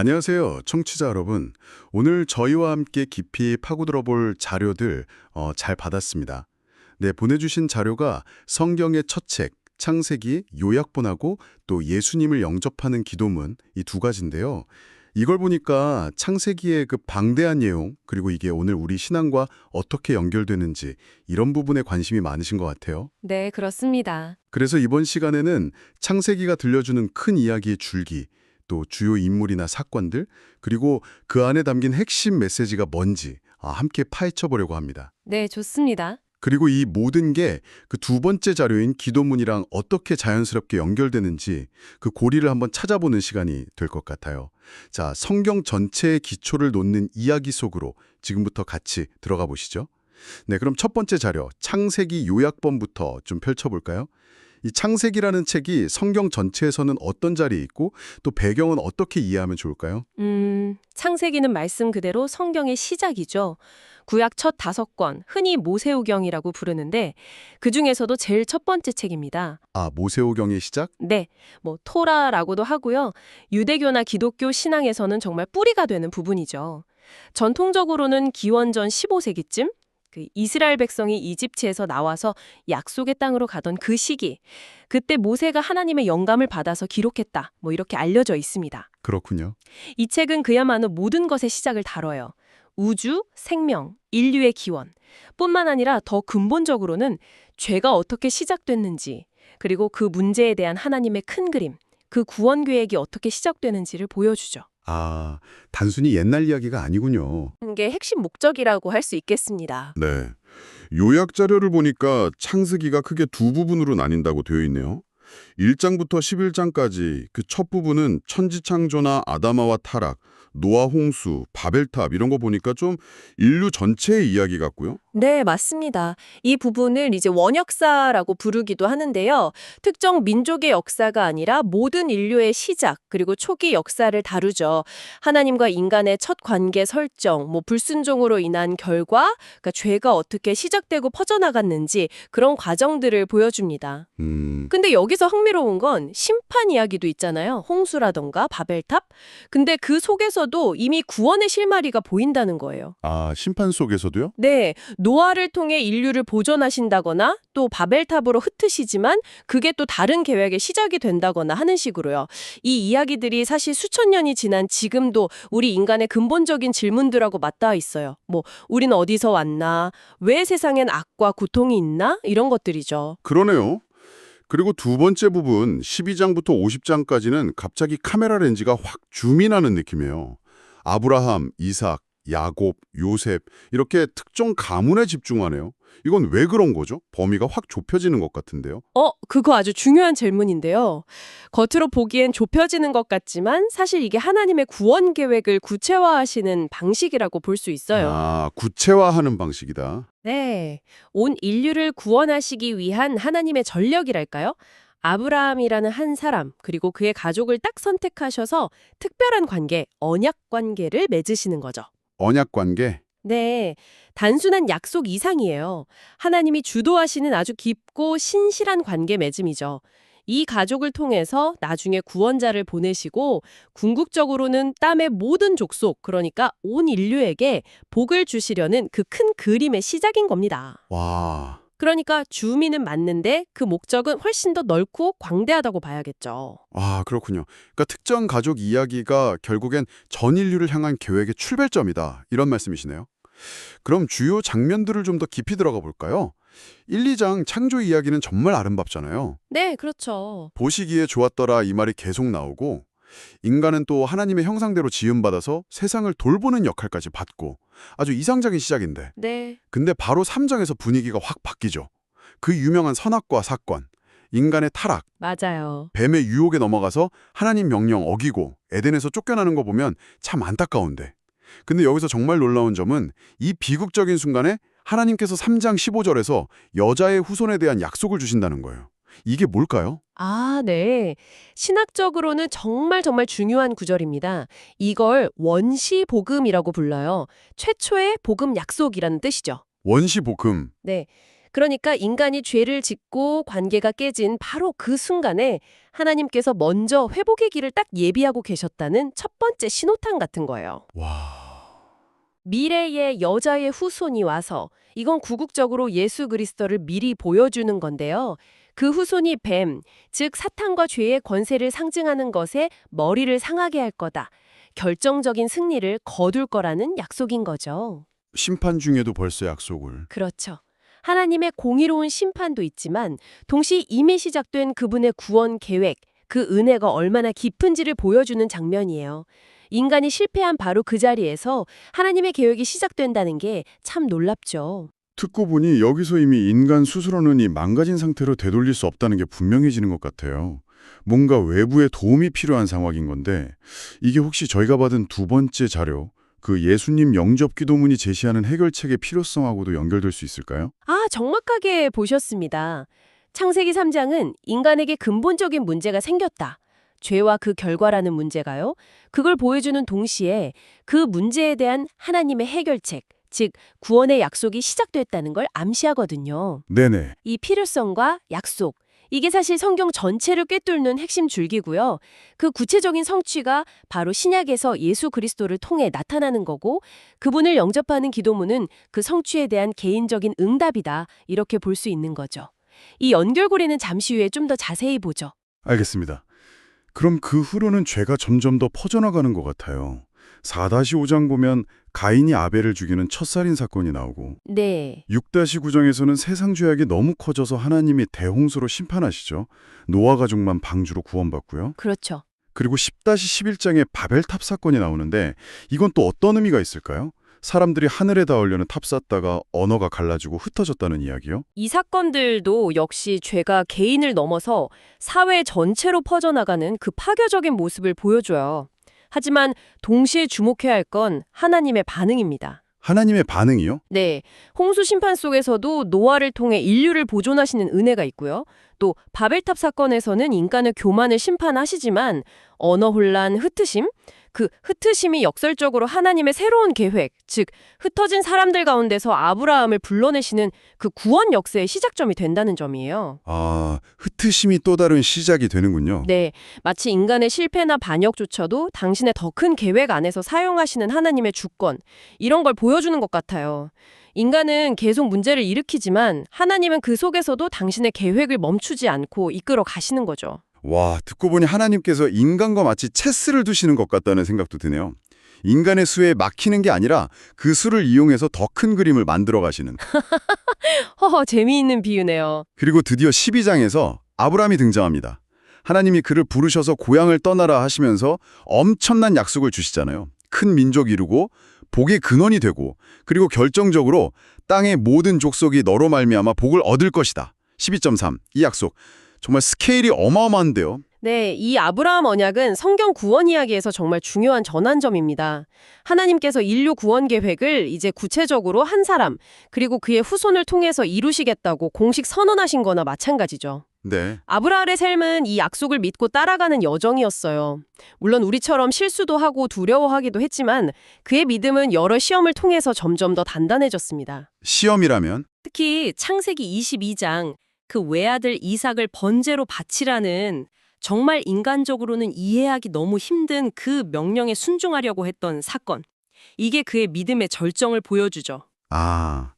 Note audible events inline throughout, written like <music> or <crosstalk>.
안녕하세요, 청취자 여러분. 오늘 저희와 함께 깊이 파고들어 볼 자료들 어, 잘 받았습니다. 네, 보내주신 자료가 성경의 첫 책, 창세기 요약본하고 또 예수님을 영접하는 기도문 이 두 가지인데요. 이걸 보니까 창세기의 그 방대한 내용, 그리고 이게 오늘 우리 신앙과 어떻게 연결되는지 이런 부분에 관심이 많으신 것 같아요. 네, 그렇습니다. 그래서 이번 시간에는 창세기가 들려주는 큰 이야기의 줄기, 또 주요 인물이나 사건들, 그리고 그 안에 담긴 핵심 메시지가 뭔지 아, 함께 파헤쳐 보려고 합니다. 네, 좋습니다. 그리고 이 모든 게 그 두 번째 자료인 기도문이랑 어떻게 자연스럽게 연결되는지 그 고리를 한번 찾아보는 시간이 될 것 같아요. 자, 성경 전체의 기초를 놓는 이야기 속으로 지금부터 같이 들어가 보시죠. 네, 그럼 첫 번째 자료, 창세기 요약본부터 좀 펼쳐볼까요? 이 창세기라는 책이 성경 전체에서는 어떤 자리에 있고 또 배경은 어떻게 이해하면 좋을까요? 음, 창세기는 말씀 그대로 성경의 시작이죠. 구약 첫 다섯 권, 흔히 모세오경이라고 부르는데 그 중에서도 제일 첫 번째 책입니다. 아, 모세오경의 시작? 네, 뭐 토라라고도 하고요. 유대교나 기독교 신앙에서는 정말 뿌리가 되는 부분이죠. 전통적으로는 기원전 15세기쯤 그 이스라엘 백성이 이집트에서 나와서 약속의 땅으로 가던 그 시기, 그때 모세가 하나님의 영감을 받아서 기록했다. 뭐 이렇게 알려져 있습니다. 그렇군요. 이 책은 그야말로 모든 것의 시작을 다뤄요. 우주, 생명, 인류의 기원. 뿐만 아니라 더 근본적으로는 죄가 어떻게 시작됐는지, 그리고 그 문제에 대한 하나님의 큰 그림, 그 구원 계획이 어떻게 시작되는지를 보여주죠. 아, 단순히 옛날 이야기가 아니군요. 이게 핵심 목적이라고 할 수 있겠습니다. 네. 요약 자료를 보니까 창세기가 크게 두 부분으로 나뉜다고 되어 있네요. 1장부터 11장까지 그 첫 부분은 천지창조나 아다마와 타락, 노아 홍수, 바벨탑 이런 거 보니까 좀 인류 전체의 이야기 같고요. 네, 맞습니다. 이 부분을 이제 원역사라고 부르기도 하는데요. 특정 민족의 역사가 아니라 모든 인류의 시작, 그리고 초기 역사를 다루죠. 하나님과 인간의 첫 관계 설정, 뭐 불순종으로 인한 결과, 그러니까 죄가 어떻게 시작되고 퍼져나갔는지 그런 과정들을 보여줍니다. 음, 근데 여기서 흥미로운 건 심판 이야기도 있잖아요. 홍수라던가 바벨탑. 근데 그 속에서 도 이미 구원의 실마리가 보인다는 거예요. 아, 심판 속에서도요? 네, 노아를 통해 인류를 보존하신다거나 또 바벨탑으로 흩으시지만 그게 또 다른 계획의 시작이 된다거나 하는 식으로요. 이 이야기들이 사실 수천 년이 지난 지금도 우리 인간의 근본적인 질문들하고 맞닿아 있어요. 뭐 우리는 어디서 왔나? 왜 세상엔 악과 고통이 있나? 이런 것들이죠. 그러네요. 그리고 두 번째 부분 12장부터 50장까지는 갑자기 카메라 렌즈가 확 줌인하는 느낌이에요. 아브라함, 이삭, 야곱, 요셉 이렇게 특정 가문에 집중하네요. 이건 왜 그런 거죠? 범위가 확 좁혀지는 것 같은데요. 어, 그거 아주 중요한 질문인데요. 겉으로 보기엔 좁혀지는 것 같지만 사실 이게 하나님의 구원 계획을 구체화하시는 방식이라고 볼 수 있어요. 아, 구체화하는 방식이다. 네. 온 인류를 구원하시기 위한 하나님의 전력이랄까요? 아브라함이라는 한 사람, 그리고 그의 가족을 딱 선택하셔서 특별한 관계, 언약 관계를 맺으시는 거죠. 언약 관계. 네. 단순한 약속 이상이에요. 하나님이 주도하시는 아주 깊고 신실한 관계 맺음이죠. 이 가족을 통해서 나중에 구원자를 보내시고 궁극적으로는 땀의 모든 족속, 그러니까 온 인류에게 복을 주시려는 그 큰 그림의 시작인 겁니다. 와, 그러니까 주민은 맞는데 그 목적은 훨씬 더 넓고 광대하다고 봐야겠죠. 아, 그렇군요. 그러니까 특정 가족 이야기가 결국엔 전 인류를 향한 계획의 출발점이다. 이런 말씀이시네요. 그럼 주요 장면들을 좀 더 깊이 들어가 볼까요? 1, 2장 창조 이야기는 정말 아름답잖아요. 네, 그렇죠. 보시기에 좋았더라 이 말이 계속 나오고 인간은 또 하나님의 형상대로 지음받아서 세상을 돌보는 역할까지 받고 아주 이상적인 시작인데 네. 근데 바로 3장에서 분위기가 확 바뀌죠. 그 유명한 선악과 사건, 인간의 타락, 맞아요. 뱀의 유혹에 넘어가서 하나님 명령 어기고 에덴에서 쫓겨나는 거 보면 참 안타까운데. 근데 여기서 정말 놀라운 점은 이 비극적인 순간에 하나님께서 3장 15절에서 여자의 후손에 대한 약속을 주신다는 거예요. 이게 뭘까요? 아, 네. 신학적으로는 정말 정말 중요한 구절입니다. 이걸 원시 복음이라고 불러요. 최초의 복음 약속이라는 뜻이죠. 원시 복음. 네. 그러니까 인간이 죄를 짓고 관계가 깨진 바로 그 순간에 하나님께서 먼저 회복의 길을 딱 예비하고 계셨다는 첫 번째 신호탄 같은 거예요. 와. 미래의 여자의 후손이 와서 이건 궁극적으로 예수 그리스도를 미리 보여주는 건데요. 그 후손이 뱀, 즉 사탄과 죄의 권세를 상징하는 것에 머리를 상하게 할 거다. 결정적인 승리를 거둘 거라는 약속인 거죠. 심판 중에도 벌써 약속을. 그렇죠. 하나님의 공의로운 심판도 있지만 동시 이미 시작된 그분의 구원 계획, 그 은혜가 얼마나 깊은지를 보여주는 장면이에요. 인간이 실패한 바로 그 자리에서 하나님의 계획이 시작된다는 게 참 놀랍죠. 듣고 보니 여기서 이미 인간 수술원이 망가진 상태로 되돌릴 수 없다는 게 분명해지는 것 같아요. 뭔가 외부의 도움이 필요한 상황인 건데 이게 혹시 저희가 받은 두 번째 자료, 그 예수님 영접 기도문이 제시하는 해결책의 필요성하고도 연결될 수 있을까요? 아, 정확하게 보셨습니다. 창세기 3장은 인간에게 근본적인 문제가 생겼다. 죄와 그 결과라는 문제가요. 그걸 보여주는 동시에 그 문제에 대한 하나님의 해결책, 즉 구원의 약속이 시작됐다는 걸 암시하거든요. 네네. 이 필요성과 약속, 이게 사실 성경 전체를 꿰뚫는 핵심 줄기고요. 그 구체적인 성취가 바로 신약에서 예수 그리스도를 통해 나타나는 거고 그분을 영접하는 기도문은 그 성취에 대한 개인적인 응답이다. 이렇게 볼 수 있는 거죠. 이 연결고리는 잠시 후에 좀 더 자세히 보죠. 알겠습니다. 그럼 그 후로는 죄가 점점 더 퍼져나가는 것 같아요. 4-5장 보면 가인이 아벨을 죽이는 첫살인 사건이 나오고 네. 6-9장에서는 세상 죄악이 너무 커져서 하나님이 대홍수로 심판하시죠. 노아 가족만 방주로 구원받고요. 그렇죠. 그리고 10-11장에 바벨탑 사건이 나오는데 이건 또 어떤 의미가 있을까요? 사람들이 하늘에 닿으려는 탑 쌓다가 언어가 갈라지고 흩어졌다는 이야기요? 이 사건들도 역시 죄가 개인을 넘어서 사회 전체로 퍼져나가는 그 파괴적인 모습을 보여줘요. 하지만 동시에 주목해야 할 건 하나님의 반응입니다. 하나님의 반응이요? 네, 홍수 심판 속에서도 노아를 통해 인류를 보존하시는 은혜가 있고요. 또 바벨탑 사건에서는 인간의 교만을 심판하시지만 언어 혼란, 흩으심, 그 흩으심이 역설적으로 하나님의 새로운 계획, 즉 흩어진 사람들 가운데서 아브라함을 불러내시는 그 구원 역사의 시작점이 된다는 점이에요. 아, 흩으심이 또 다른 시작이 되는군요. 네, 마치 인간의 실패나 반역조차도 당신의 더 큰 계획 안에서 사용하시는 하나님의 주권, 이런 걸 보여주는 것 같아요. 인간은 계속 문제를 일으키지만 하나님은 그 속에서도 당신의 계획을 멈추지 않고 이끌어 가시는 거죠. 와, 듣고 보니 하나님께서 인간과 마치 체스를 두시는 것 같다는 생각도 드네요. 인간의 수에 막히는 게 아니라 그 수를 이용해서 더 큰 그림을 만들어 가시는. <laughs> 허허, 재미있는 비유네요. 그리고 드디어 12장에서 아브라함이 등장합니다. 하나님이 그를 부르셔서 고향을 떠나라 하시면서 엄청난 약속을 주시잖아요. 큰 민족 이루고 복의 근원이 되고 그리고 결정적으로 땅의 모든 족속이 너로 말미암아 복을 얻을 것이다. 12.3. 이 약속. 정말 스케일이 어마어마한데요. 네, 이 아브라함 언약은 성경 구원 이야기에서 정말 중요한 전환점입니다. 하나님께서 인류 구원 계획을 이제 구체적으로 한 사람, 그리고 그의 후손을 통해서 이루시겠다고 공식 선언하신 거나 마찬가지죠. 네. 아브라함의 삶은 이 약속을 믿고 따라가는 여정이었어요. 물론 우리처럼 실수도 하고 두려워하기도 했지만 그의 믿음은 여러 시험을 통해서 점점 더 단단해졌습니다. 시험이라면 특히 창세기 22장 그 외아들 이삭을 번제로 바치라는 정말 인간적으로는 이해하기 너무 힘든 그 명령에 순종하려고 했던 사건. 이게 그의 믿음의 절정을 보여주죠. 아,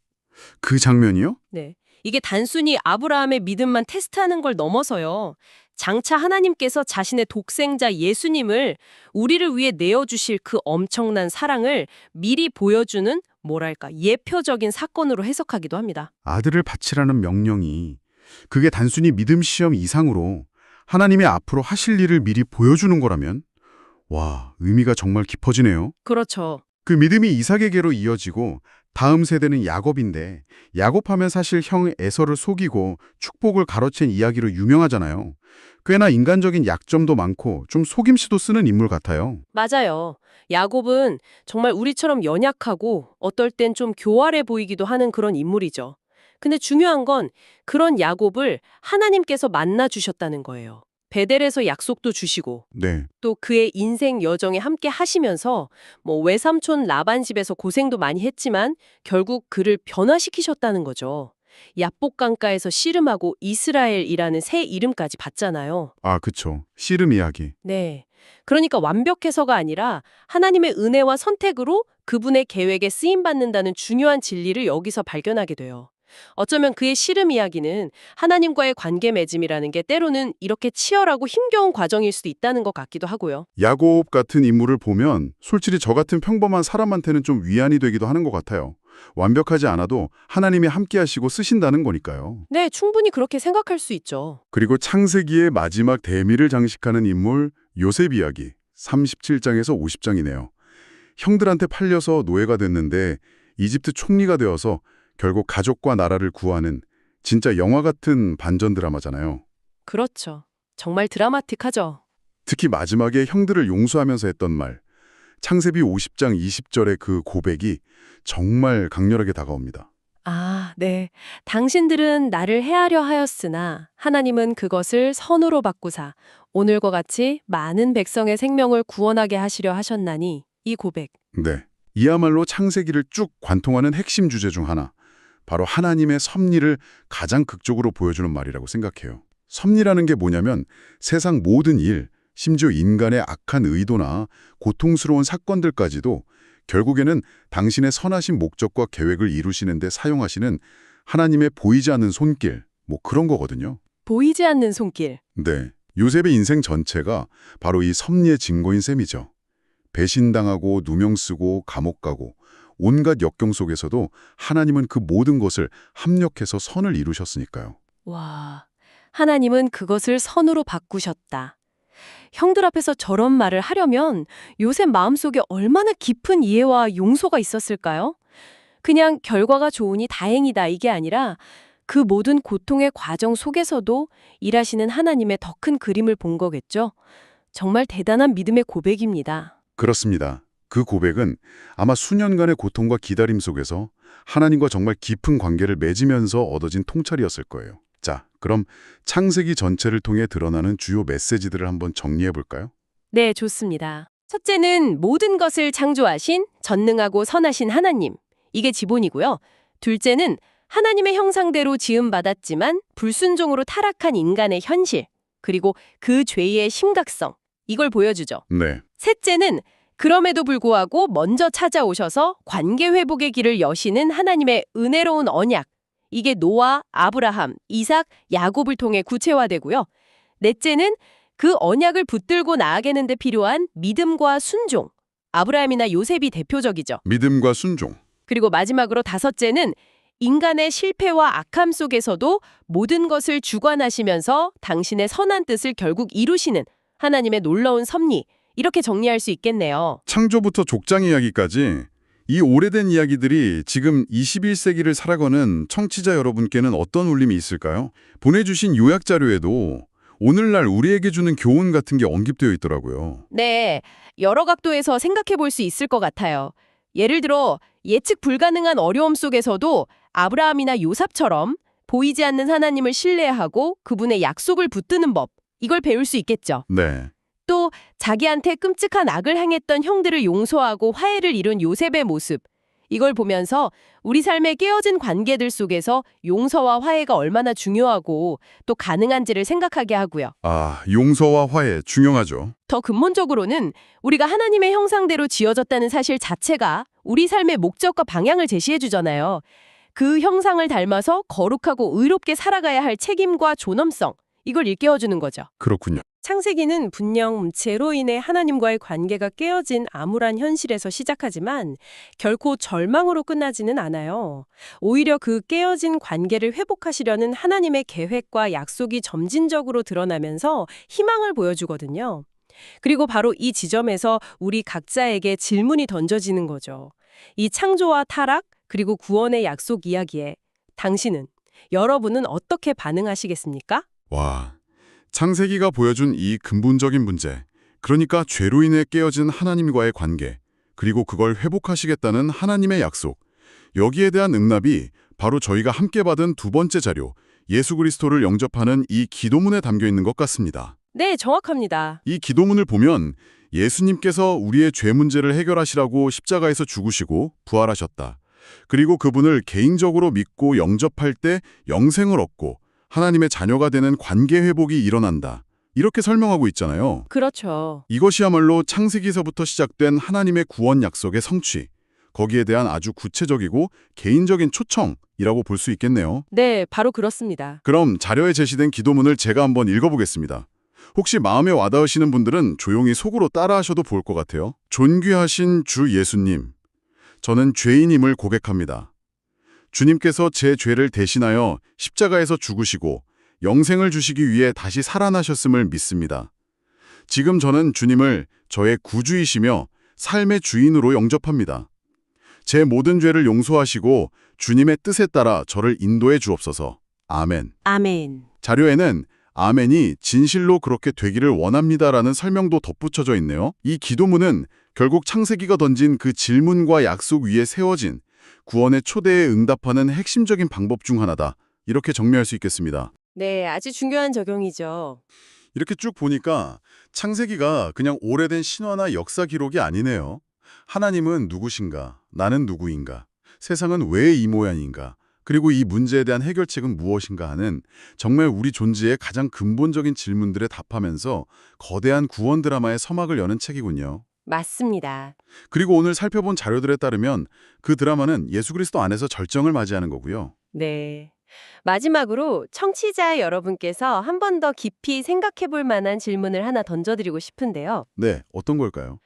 그 장면이요? 네. 이게 단순히 아브라함의 믿음만 테스트하는 걸 넘어서요. 장차 하나님께서 자신의 독생자 예수님을 우리를 위해 내어주실 그 엄청난 사랑을 미리 보여주는 뭐랄까 예표적인 사건으로 해석하기도 합니다. 아들을 바치라는 명령이 그게 단순히 믿음 시험 이상으로 하나님의 앞으로 하실 일을 미리 보여주는 거라면 와, 의미가 정말 깊어지네요. 그렇죠. 그 믿음이 이삭에게로 이어지고 다음 세대는 야곱인데 야곱하면 사실 형 에서를 속이고 축복을 가로챈 이야기로 유명하잖아요. 꽤나 인간적인 약점도 많고 좀 속임수도 쓰는 인물 같아요. 맞아요. 야곱은 정말 우리처럼 연약하고 어떨 땐 좀 교활해 보이기도 하는 그런 인물이죠. 근데 중요한 건 그런 야곱을 하나님께서 만나 주셨다는 거예요. 베델에서 약속도 주시고 네. 또 그의 인생 여정에 함께 하시면서 뭐 외삼촌 라반 집에서 고생도 많이 했지만 결국 그를 변화시키셨다는 거죠. 야복 강가에서 씨름하고 이스라엘이라는 새 이름까지 받잖아요. 아, 그쵸. 씨름 이야기. 네. 그러니까 완벽해서가 아니라 하나님의 은혜와 선택으로 그분의 계획에 쓰임 받는다는 중요한 진리를 여기서 발견하게 돼요. 어쩌면 그의 씨름 이야기는 하나님과의 관계 맺음이라는 게 때로는 이렇게 치열하고 힘겨운 과정일 수도 있다는 것 같기도 하고요. 야곱 같은 인물을 보면 솔직히 저 같은 평범한 사람한테는 좀 위안이 되기도 하는 것 같아요. 완벽하지 않아도 하나님이 함께 하시고 쓰신다는 거니까요. 네, 충분히 그렇게 생각할 수 있죠. 그리고 창세기의 마지막 대미를 장식하는 인물 요셉 이야기 37장에서 50장이네요. 형들한테 팔려서 노예가 됐는데 이집트 총리가 되어서 결국 가족과 나라를 구하는 진짜 영화 같은 반전 드라마잖아요. 그렇죠. 정말 드라마틱하죠. 특히 마지막에 형들을 용서하면서 했던 말 창세기 50장 20절의 그 고백이 정말 강렬하게 다가옵니다. 아, 네. 당신들은 나를 해하려 하였으나 하나님은 그것을 선으로 바꾸사 오늘과 같이 많은 백성의 생명을 구원하게 하시려 하셨나니 이 고백. 네. 이야말로 창세기를 쭉 관통하는 핵심 주제 중 하나. 바로 하나님의 섭리를 가장 극적으로 보여주는 말이라고 생각해요. 섭리라는 게 뭐냐면 세상 모든 일, 심지어 인간의 악한 의도나 고통스러운 사건들까지도 결국에는 당신의 선하신 목적과 계획을 이루시는 데 사용하시는 하나님의 보이지 않는 손길, 뭐 그런 거거든요. 보이지 않는 손길. 네. 요셉의 인생 전체가 바로 이 섭리의 증거인 셈이죠. 배신당하고 누명 쓰고 감옥 가고 온갖 역경 속에서도 하나님은 그 모든 것을 합력해서 선을 이루셨으니까요. 와, 하나님은 그것을 선으로 바꾸셨다. 형들 앞에서 저런 말을 하려면 요셉 마음속에 얼마나 깊은 이해와 용서가 있었을까요? 그냥 결과가 좋으니 다행이다 이게 아니라 그 모든 고통의 과정 속에서도 일하시는 하나님의 더 큰 그림을 본 거겠죠. 정말 대단한 믿음의 고백입니다. 그렇습니다. 그 고백은 아마 수년간의 고통과 기다림 속에서 하나님과 정말 깊은 관계를 맺으면서 얻어진 통찰이었을 거예요. 자, 그럼 창세기 전체를 통해 드러나는 주요 메시지들을 한번 정리해 볼까요? 네, 좋습니다. 첫째는 모든 것을 창조하신 전능하고 선하신 하나님. 이게 지본이고요. 둘째는 하나님의 형상대로 지음받았지만 불순종으로 타락한 인간의 현실. 그리고 그 죄의 심각성. 이걸 보여주죠. 네. 셋째는 그럼에도 불구하고 먼저 찾아오셔서 관계 회복의 길을 여시는 하나님의 은혜로운 언약. 이게 노아, 아브라함, 이삭, 야곱을 통해 구체화되고요. 넷째는 그 언약을 붙들고 나아가는 데 필요한 믿음과 순종. 아브라함이나 요셉이 대표적이죠. 믿음과 순종. 그리고 마지막으로 다섯째는 인간의 실패와 악함 속에서도 모든 것을 주관하시면서 당신의 선한 뜻을 결국 이루시는 하나님의 놀라운 섭리. 이렇게 정리할 수 있겠네요. 창조부터 족장 이야기까지 이 오래된 이야기들이 지금 21세기를 살아가는 청취자 여러분께는 어떤 울림이 있을까요? 보내주신 요약 자료에도 오늘날 우리에게 주는 교훈 같은 게 언급되어 있더라고요. 네, 여러 각도에서 생각해 볼 수 있을 것 같아요. 예를 들어 예측 불가능한 어려움 속에서도 아브라함이나 요삽처럼 보이지 않는 하나님을 신뢰하고 그분의 약속을 붙드는 법, 이걸 배울 수 있겠죠. 네. 또 자기한테 끔찍한 악을 행했던 형들을 용서하고 화해를 이룬 요셉의 모습, 이걸 보면서 우리 삶의 깨어진 관계들 속에서 용서와 화해가 얼마나 중요하고 또 가능한지를 생각하게 하고요. 아, 용서와 화해 중요하죠. 더 근본적으로는 우리가 하나님의 형상대로 지어졌다는 사실 자체가 우리 삶의 목적과 방향을 제시해 주잖아요. 그 형상을 닮아서 거룩하고 의롭게 살아가야 할 책임과 존엄성, 이걸 일깨워주는 거죠. 그렇군요. 창세기는 분명 죄로 인해 하나님과의 관계가 깨어진 암울한 현실에서 시작하지만 결코 절망으로 끝나지는 않아요. 오히려 그 깨어진 관계를 회복하시려는 하나님의 계획과 약속이 점진적으로 드러나면서 희망을 보여주거든요. 그리고 바로 이 지점에서 우리 각자에게 질문이 던져지는 거죠. 이 창조와 타락, 그리고 구원의 약속 이야기에 당신은, 여러분은 어떻게 반응하시겠습니까? 와, 창세기가 보여준 이 근본적인 문제, 그러니까 죄로 인해 깨어진 하나님과의 관계, 그리고 그걸 회복하시겠다는 하나님의 약속, 여기에 대한 응답이 바로 저희가 함께 받은 두 번째 자료, 예수 그리스도를 영접하는 이 기도문에 담겨 있는 것 같습니다. 네, 정확합니다. 이 기도문을 보면 예수님께서 우리의 죄 문제를 해결하시라고 십자가에서 죽으시고 부활하셨다. 그리고 그분을 개인적으로 믿고 영접할 때 영생을 얻고 하나님의 자녀가 되는 관계 회복이 일어난다. 이렇게 설명하고 있잖아요. 그렇죠. 이것이야말로 창세기서부터 시작된 하나님의 구원 약속의 성취, 거기에 대한 아주 구체적이고 개인적인 초청이라고 볼 수 있겠네요. 네, 바로 그렇습니다. 그럼 자료에 제시된 기도문을 제가 한번 읽어보겠습니다. 혹시 마음에 와닿으시는 분들은 조용히 속으로 따라하셔도 좋을 것 같아요. 존귀하신 주 예수님, 저는 죄인임을 고백합니다. 주님께서 제 죄를 대신하여 십자가에서 죽으시고 영생을 주시기 위해 다시 살아나셨음을 믿습니다. 지금 저는 주님을 저의 구주이시며 삶의 주인으로 영접합니다. 제 모든 죄를 용서하시고 주님의 뜻에 따라 저를 인도해 주옵소서. 아멘. 아멘. 자료에는 아멘이 진실로 그렇게 되기를 원합니다라는 설명도 덧붙여져 있네요. 이 기도문은 결국 창세기가 던진 그 질문과 약속 위에 세워진 구원의 초대에 응답하는 핵심적인 방법 중 하나다. 이렇게 정리할 수 있겠습니다. 네, 아주 중요한 적용이죠. 이렇게 쭉 보니까 창세기가 그냥 오래된 신화나 역사 기록이 아니네요. 하나님은 누구신가? 나는 누구인가? 세상은 왜 이 모양인가? 그리고 이 문제에 대한 해결책은 무엇인가 하는 정말 우리 존재의 가장 근본적인 질문들에 답하면서 거대한 구원 드라마의 서막을 여는 책이군요. 맞습니다. 그리고 오늘 살펴본 자료들에 따르면 그 드라마는 예수 그리스도 안에서 절정을 맞이하는 거고요. 네. 마지막으로 청취자 여러분께서 한 번 더 깊이 생각해 볼 만한 질문을 하나 던져드리고 싶은데요. 네, 어떤 걸까요?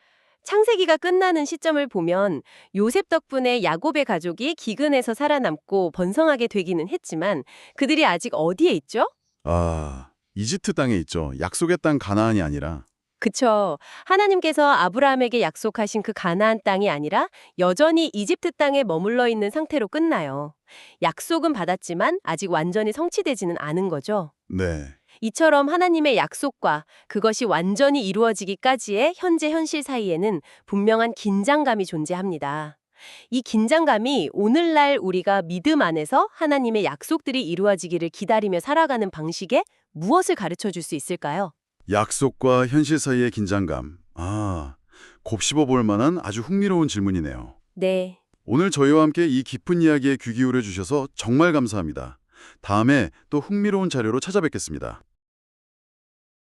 창세기가 끝나는 시점을 보면 요셉 덕분에 야곱의 가족이 기근에서 살아남고 번성하게 되기는 했지만 그들이 아직 어디에 있죠? 아, 이집트 땅에 있죠. 약속의 땅 가나안이 아니라. 그쵸. 하나님께서 아브라함에게 약속하신 그 가나안 땅이 아니라 여전히 이집트 땅에 머물러 있는 상태로 끝나요. 약속은 받았지만 아직 완전히 성취되지는 않은 거죠. 네. 이처럼 하나님의 약속과 그것이 완전히 이루어지기까지의 현재 현실 사이에는 분명한 긴장감이 존재합니다. 이 긴장감이 오늘날 우리가 믿음 안에서 하나님의 약속들이 이루어지기를 기다리며 살아가는 방식에 무엇을 가르쳐 줄 수 있을까요? 약속과 현실 사이의 긴장감. 아, 곱씹어 볼 만한 아주 흥미로운 질문이네요. 네. 오늘 저희와 함께 이 깊은 이야기에 귀 기울여 주셔서 정말 감사합니다. 다음에 또 흥미로운 자료로 찾아뵙겠습니다.